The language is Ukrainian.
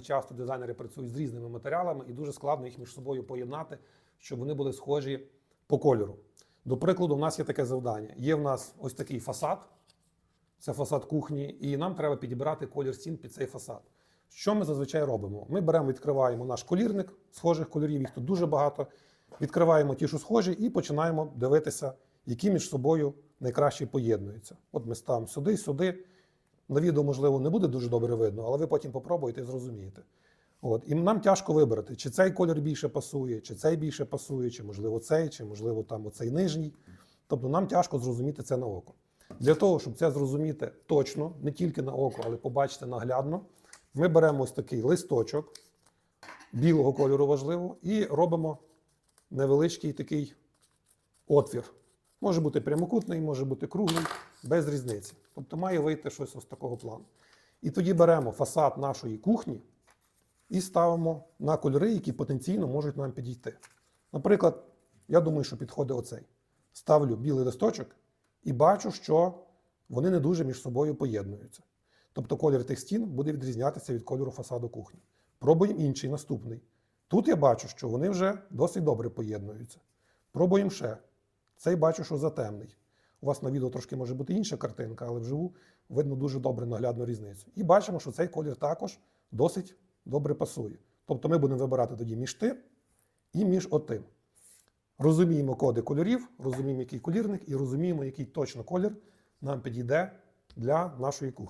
Часто дизайнери працюють з різними матеріалами і дуже складно їх між собою поєднати, щоб вони були схожі по кольору. До прикладу, у нас є таке завдання. Є в нас ось такий фасад, це фасад кухні, і нам треба підібрати колір стін під цей фасад. Що ми зазвичай робимо? Ми беремо, відкриваємо наш колірник схожих кольорів, їх тут дуже багато. Відкриваємо ті, що схожі, і починаємо дивитися, які між собою найкраще поєднуються. От ми ставимо сюди, сюди. На відео, можливо, не буде дуже добре видно, але ви потім попробуєте і зрозумієте. От. І нам тяжко вибрати, чи цей колір більше пасує, чи цей більше пасує, чи можливо цей, чи можливо там оцей нижній. Тобто нам тяжко зрозуміти це на око. Для того, щоб це зрозуміти точно, не тільки на око, але побачити наглядно, ми беремо ось такий листочок білого кольору важливо, і робимо невеличкий такий отвір. Може бути прямокутний, може бути круглий, без різниці. Тобто має вийти щось ось такого плану. І тоді беремо фасад нашої кухні і ставимо на кольори, які потенційно можуть нам підійти. Наприклад, я думаю, що підходить оцей. Ставлю білий листочок і бачу, що вони не дуже між собою поєднуються. Тобто колір тих стін буде відрізнятися від кольору фасаду кухні. Пробуємо інший, наступний. Тут я бачу, що вони вже досить добре поєднуються. Пробуємо ще. Цей бачу, що затемний. У вас на відео трошки може бути інша картинка, але вживу видно дуже добре наглядну різницю. І бачимо, що цей колір також досить добре пасує. Тобто ми будемо вибирати тоді між тим і між отим. Розуміємо коди кольорів, розуміємо, який колірник, і розуміємо, який точно колір нам підійде для нашої кухні.